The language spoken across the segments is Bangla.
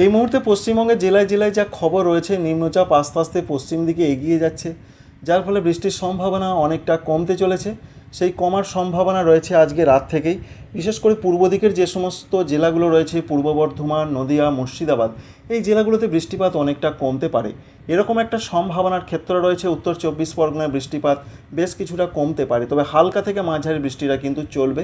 এই মুহূর্তে পশ্চিমবঙ্গের জেলায় জেলায় যা খবর রয়েছে, নিম্নচাপ আস্তে আস্তে পশ্চিম দিকে এগিয়ে যাচ্ছে, যার ফলে বৃষ্টির সম্ভাবনা অনেকটা কমতে চলেছে। সেই কমার সম্ভাবনা রয়েছে আজকে রাত থেকেই। বিশেষ করে পূর্ব দিকের যে সমস্ত জেলাগুলো রয়েছে, পূর্ব বর্ধমান, নদিয়া, মুর্শিদাবাদ, এই জেলাগুলোতে বৃষ্টিপাত অনেকটা কমতে পারে। এরকম একটা সম্ভাবনার ক্ষেত্র রয়েছে, উত্তর চব্বিশ পরগনায় বৃষ্টিপাত বেশ কিছুটা কমতে পারে। তবে হালকা থেকে মাঝারি বৃষ্টিটা কিন্তু চলবে।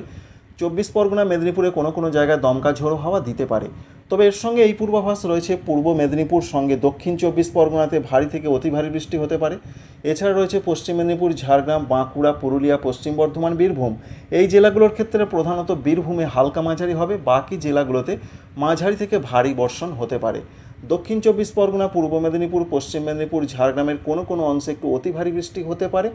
চব্বিশ পরগনা, মেদিনীপুরে কোনো কোনো জায়গায় দমকা ঝোড়ো হাওয়া দিতে পারে। তবে এর সঙ্গে এই পূর্বাভাস রয়েছে, পূর্ব মেদিনীপুর সঙ্গে দক্ষিণ চব্বিশ পরগনাতে ভারী থেকে অতি ভারী বৃষ্টি হতে পারে। এছাড়া রয়েছে পশ্চিম মেদিনীপুর, ঝাড়গ্রাম, বাঁকুড়া, পুরুলিয়া, পশ্চিম বর্ধমান, বীরভূম। এই জেলাগুলোর ক্ষেত্রে প্রধানত বীরভূমে হালকা মাঝারি হবে, বাকি জেলাগুলোতে মাঝারি থেকে ভারী বর্ষণ হতে পারে। দক্ষিণ চব্বিশ পরগনা, পূর্ব মেদিনীপুর, পশ্চিম মেদিনীপুর, ঝাড়গ্রামের কোনো কোনো অংশে একটু অতি ভারী বৃষ্টি হতে পারে।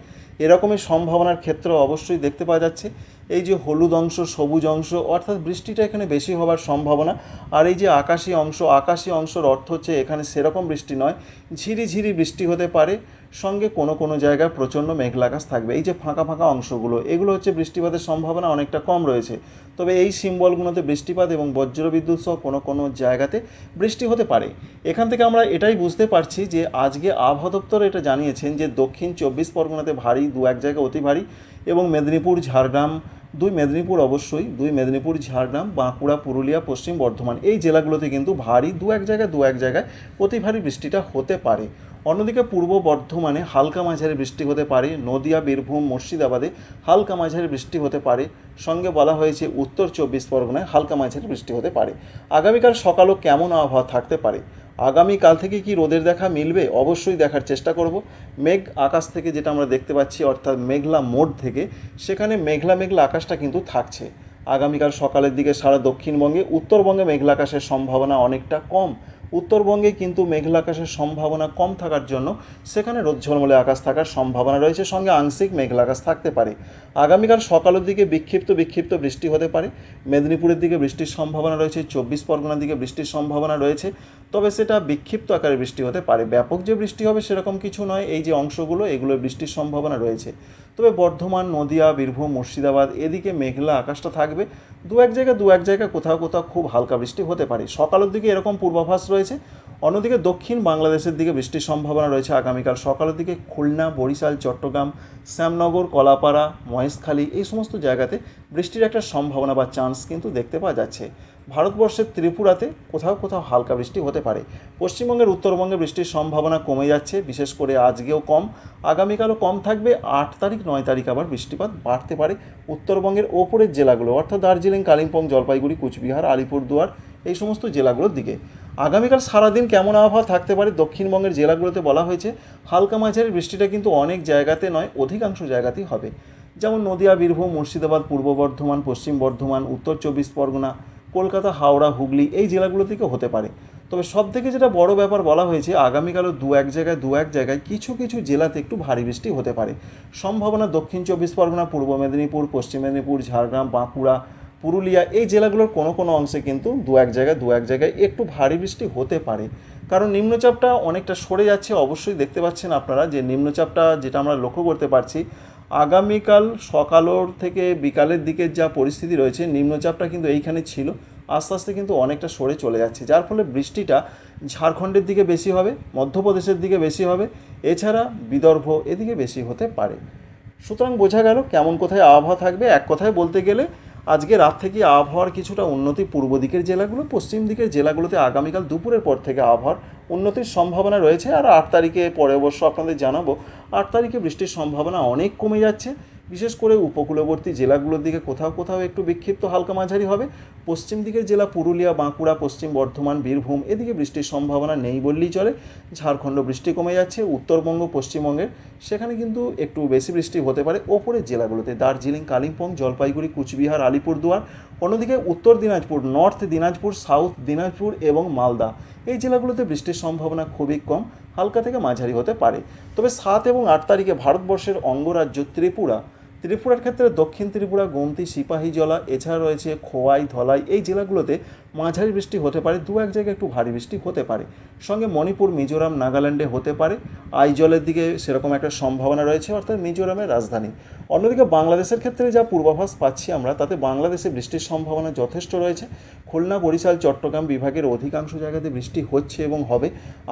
এরকমের সম্ভাবনার ক্ষেত্র অবশ্যই দেখতে পাওয়া যাচ্ছে। এই যে হলুদ অংশ, সবুজ অংশ, অর্থাৎ বৃষ্টিটা এখানে বেশি হওয়ার সম্ভাবনা। আর এই যে আকাশী অংশ, আকাশী অংশের অর্থ হচ্ছে এখানে সেরকম বৃষ্টি নয়, ঝিরি ঝিরি বৃষ্টি হতে পারে। সঙ্গে কোনো কোনো জায়গায় প্রচণ্ড মেঘলা আকাশ থাকবে। এই যে ফাঁকা ফাঁকা অংশগুলো, এগুলো হচ্ছে বৃষ্টিপাতের সম্ভাবনা অনেকটা কম রয়েছে। তবে এই সিম্বলগুলোতে বৃষ্টিপাত এবং বজ্রবিদ্যুৎ সহ কোনো কোনো জায়গাতে বৃষ্টি হতে পারে। এখান থেকে আমরা এটাই বুঝতে পারছি যে আজকে আবহাওয়া দপ্তর এটা জানিয়েছেন যে দক্ষিণ চব্বিশ পরগনাতে ভারী দু এক জায়গায় অতি ভারী। এবং মেদিনীপুর, ঝাড়গ্রাম, দুই মেদিনীপুর অবশ্যই, দুই মেদিনীপুর, ঝাড়গ্রাম, বাঁকুড়া, পুরুলিয়া, পশ্চিম বর্ধমান, এই জেলাগুলোতে কিন্তু ভারী, দু এক জায়গায়, দু এক জায়গায় অতি ভারী বৃষ্টিটা হতে পারে। অন্যদিকে পূর্ব বর্ধমানে হালকা মাঝারি বৃষ্টি হতে পারে, নদিয়া, বীরভূম, মুর্শিদাবাদে হালকা মাঝারি বৃষ্টি হতে পারে, সঙ্গে বলা হয়েছে উত্তর চব্বিশ পরগনায় হালকা মাঝারি বৃষ্টি হতে পারে। আগামীকাল সকালও কেমন আবহাওয়া থাকতে পারে? আগামীকাল থেকে কি রোদের দেখা মিলবে? অবশ্যই দেখার চেষ্টা করব। মেঘ আকাশ থেকে যেটা আমরা দেখতে পাচ্ছি, অর্থাৎ মেঘলা মোড় থেকে, সেখানে মেঘলা মেঘলা আকাশটা কিন্তু থাকছে। আগামীকাল সকালের দিকে সারা দক্ষিণবঙ্গে, উত্তরবঙ্গে মেঘলা আকাশের সম্ভাবনা অনেকটা কম। উত্তরবঙ্গে কিন্তু মেঘলা আকাশের সম্ভাবনা কম থাকার জন্য সেখানে রোদ ঝলমলে আকাশ থাকার সম্ভাবনা রয়েছে, সঙ্গে আংশিক মেঘলা আকাশ থাকতে পারে। আগামীকাল সকালের দিকে বিক্ষিপ্ত বিক্ষিপ্ত বৃষ্টি হতে পারে। মেদিনীপুরের দিকে বৃষ্টির সম্ভাবনা রয়েছে, চব্বিশ পরগনার দিকে বৃষ্টির সম্ভাবনা রয়েছে, তবে সেটা বিক্ষিপ্ত আকারে বৃষ্টি হতে পারে। ব্যাপক যে বৃষ্টি হবে সেরকম কিছু নয়, এই যে অংশগুলো এগুলো বৃষ্টির সম্ভাবনা রয়েছে। তবে বর্ধমান, নদিয়া, বীরভূম, মুর্শিদাবাদ এদিকে মেঘলা আকাশটা থাকবে। দু এক জায়গায় দু এক জায়গায় কোথাও কোথাও খুব হালকা বৃষ্টি হতে পারে। সকালের দিকে এরকম পূর্বাভাস রয়েছে। অন্যদিকে দক্ষিণ বাংলাদেশের দিকে বৃষ্টির সম্ভাবনা রয়েছে আগামীকাল সকালের দিকে খুলনা, বরিশাল, চট্টগ্রাম, শ্যামনগর, কলাপাড়া, মহেশখালী, এই সমস্ত জায়গাতে বৃষ্টির একটা সম্ভাবনা বা চান্স কিন্তু দেখতে পাওয়া যাচ্ছে। ভারতবর্ষের ত্রিপুরাতে কোথাও কোথাও হালকা বৃষ্টি হতে পারে। পশ্চিমবঙ্গের উত্তরবঙ্গে বৃষ্টির সম্ভাবনা কমে যাচ্ছে, বিশেষ করে আজকেও কম। আগামীকালও কম থাকবে, আট তারিখ, নয় তারিখ আবার বৃষ্টিপাত বাড়তে পারে উত্তরবঙ্গের ওপরের জেলাগুলো, অর্থাৎ দার্জিলিং, কালিম্পং, জলপাইগুড়ি, কুচবিহার, আলিপুরদুয়ার, এই সমস্ত জেলাগুলোর দিকে। আগামীকাল সারাদিন কেমন আবহাওয়া থাকতে পারে দক্ষিণবঙ্গের জেলাগুলোতে বলা হয়েছে, হালকা মাঝারি বৃষ্টিটা কিন্তু অনেক জায়গাতে নয়, অধিকাংশ জায়গাতেই হবে। যেমন নদিয়া, বীরভূম, মুর্শিদাবাদ, পূর্ব বর্ধমান, পশ্চিম বর্ধমান, উত্তর চব্বিশ পরগনা, কলকাতা, হাওড়া, হুগলি এই জেলাগুলো থেকে হতে পারে। তবে সব থেকে যেটা বড় ব্যাপার বলা হয়েছে, আগামীকালও দু এক জায়গায়, দু এক জায়গায় কিছু কিছু জেলাতে একটু ভারী বৃষ্টি হতে পারে। সম্ভাবনা দক্ষিণ চব্বিশ পরগনা, পূর্ব মেদিনীপুর, পশ্চিম মেদিনীপুর, ঝাড়গ্রাম, বাঁকুড়া পুরুলিয়া, এই জেলাগুলোর কোনো কোনো অংশে কিন্তু দু এক জায়গায়, দু এক জায়গায় একটু ভারী বৃষ্টি হতে পারে। কারণ নিম্নচাপটা অনেকটা সরে যাচ্ছে, অবশ্যই দেখতে পাচ্ছেন আপনারা যে নিম্নচাপটা যেটা আমরা লক্ষ্য করতে পারছি, আগামীকাল সকালের থেকে বিকালের দিকের যা পরিস্থিতি রয়েছে, নিম্নচাপটা কিন্তু এইখানে ছিল, আস্তে আস্তে কিন্তু অনেকটা সরে চলে যাচ্ছে। যার ফলে বৃষ্টিটা ঝাড়খণ্ডের দিকে বেশি হবে, মধ্যপ্রদেশের দিকে বেশি হবে, এছাড়া বিদর্ভ এদিকে বেশি হতে পারে। সুতরাং বোঝা গেল কেমন কোথায় আবহাওয়া থাকবে। এক কথায় বলতে গেলে আজকে রাত থেকে আবহাওয়ার কিছুটা উন্নতি পূর্ব দিকের জেলাগুলো, পশ্চিম দিকের জেলাগুলোতে আগামীকাল দুপুরের পর থেকে আবহাওয়ার উন্নতির সম্ভাবনা রয়েছে। আর আট তারিখে পরে অবশ্য আপনাদের জানাব, আট তারিখে বৃষ্টির সম্ভাবনা অনেক কমে যাচ্ছে। বিশেষ করে উপকূলবর্তী জেলাগুলোর দিকে কোথাও কোথাও একটু বিক্ষিপ্ত হালকা মাঝারি হবে। পশ্চিম দিকের জেলা পুরুলিয়া, বাঁকুড়া, পশ্চিম বর্ধমান, বীরভূম, এদিকে বৃষ্টির সম্ভাবনা নেই বললেই চলে। ঝাড়খণ্ড বৃষ্টি কমে যাচ্ছে, উত্তরবঙ্গ, পশ্চিমবঙ্গের সেখানে কিন্তু একটু বেশি বৃষ্টি হতে পারে। ওপরের জেলাগুলোতে দার্জিলিং, কালিম্পং, জলপাইগুড়ি, কুচবিহার, আলিপুরদুয়ার, অন্যদিকে উত্তর দিনাজপুর, নর্থ দিনাজপুর, সাউথ দিনাজপুর এবং মালদা। এই জেলাগুলোতে বৃষ্টির সম্ভাবনা খুবই কম, হালকা থেকে মাঝারি হতে পারে। তবে সাত এবং আট তারিখে ভারতবর্ষের অঙ্গরাজ্য ত্রিপুরা ত্রিপুরার ক্ষেত্রে দক্ষিণ ত্রিপুরা গোমতি সিপাহীজলা এছাড়া রয়েছে খোয়াই ধলাই এই জেলাগুলোতে মাঝারি বৃষ্টি হতে পারে, দু এক জায়গায় একটু ভারী বৃষ্টি হতে পারে। সঙ্গে মণিপুর, মিজোরাম, নাগাল্যান্ডে হতে পারে। আইজলের দিকে সেরকম একটা সম্ভাবনা রয়েছে, অর্থাৎ মিজোরামের রাজধানী। অন্যদিকে বাংলাদেশের ক্ষেত্রে যা পূর্বাভাস পাচ্ছি আমরা, তাতে বাংলাদেশে বৃষ্টির সম্ভাবনা যথেষ্ট রয়েছে। খুলনা, বরিশাল, চট্টগ্রাম বিভাগের অধিকাংশ জায়গাতে বৃষ্টি হচ্ছে এবং হবে।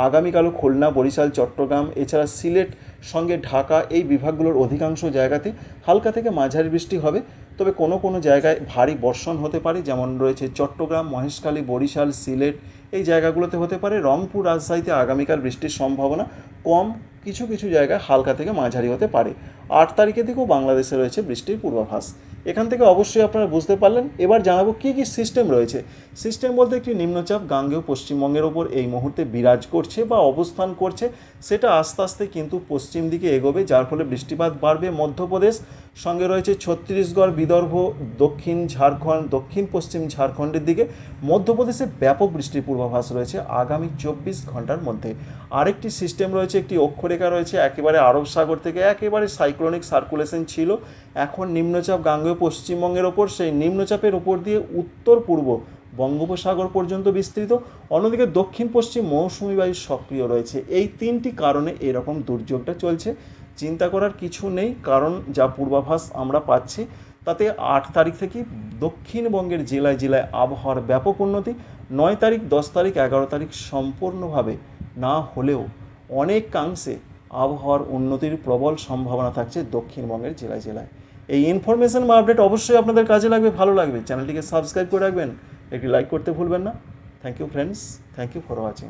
আগামীকালও খুলনা, বরিশাল, চট্টগ্রাম, এছাড়া সিলেট, সঙ্গে ঢাকা, এই বিভাগগুলোর অধিকাংশ জায়গাতে হালকা থেকে মাঝারি বৃষ্টি হবে। তবে কোনো কোনো জায়গায় ভারী বর্ষণ হতে পারে, যেমন রয়েছে চট্টগ্রাম, মহেশখালী, বরিশাল, সিলেট। এই জায়গাগুলোতে হতে পারে। রংপুর রাজশাহীতে আগামীকাল বৃষ্টির সম্ভাবনা কম। কিছু কিছু জায়গায় হালকা থেকে মাঝারি হতে পারে। আট তারিখের দিকেও বাংলাদেশে রয়েছে বৃষ্টির পূর্বাভাস। এখান থেকে অবশ্যই আপনারা বুঝতে পারলেন। এবার জানাব কী কী সিস্টেম রয়েছে। সিস্টেম বলতে একটি নিম্নচাপ, গাঙ্গেয় পশ্চিমবঙ্গের ওপর এই মুহূর্তে বিরাজ করছে বা অবস্থান করছে। সেটা আস্তে আস্তে কিন্তু পশ্চিম দিকে এগোবে, যার ফলে বৃষ্টিপাত বাড়বে। মধ্যপ্রদেশ সঙ্গে রয়েছে ছত্তিশগড়, বিদর্ভ, দক্ষিণ ঝাড়খণ্ড, দক্ষিণ পশ্চিম ঝাড়খণ্ডের দিকে। মধ্যপ্রদেশে ব্যাপক বৃষ্টির পূর্বাভাস রয়েছে আগামী চব্বিশ ঘণ্টার মধ্যে। আরেকটি সিস্টেম রয়েছে, একটি অক্ষরেখা রয়েছে, একেবারে আরব সাগর থেকে একেবারে সাইক্লোনিক সার্কুলেশন ছিল। এখন নিম্নচাপ গাঙ্গেয় পশ্চিমবঙ্গের ওপর, সেই নিম্নচাপের ওপর দিয়ে উত্তর পূর্ব বঙ্গোপসাগর পর্যন্ত বিস্তৃত। অন্যদিকে দক্ষিণ পশ্চিম মৌসুমি বায়ু সক্রিয় রয়েছে। এই তিনটি কারণে এরকম দুর্যোগটা চলছে। চিন্তা করার কিছু নেই, কারণ যা পূর্বাভাস আমরা পাচ্ছি, তাতে আট তারিখ থেকে দক্ষিণবঙ্গের জেলায় জেলায় আবহাওয়ার ব্যাপক উন্নতি, নয় তারিখ, দশ তারিখ, এগারো তারিখ সম্পূর্ণভাবে না হলেও অনেকাংশে আবহাওয়ার উন্নতির প্রবল সম্ভাবনা থাকছে দক্ষিণবঙ্গের জেলায় জেলায়। এই ইনফরমেশন বা আপডেট অবশ্যই আপনাদের কাজে লাগবে, ভালো লাগবে। চ্যানেলটিকে সাবস্ক্রাইব করে রাখবেন, একটি লাইক করতে ভুলবেন না। Thank you friends thank you for watching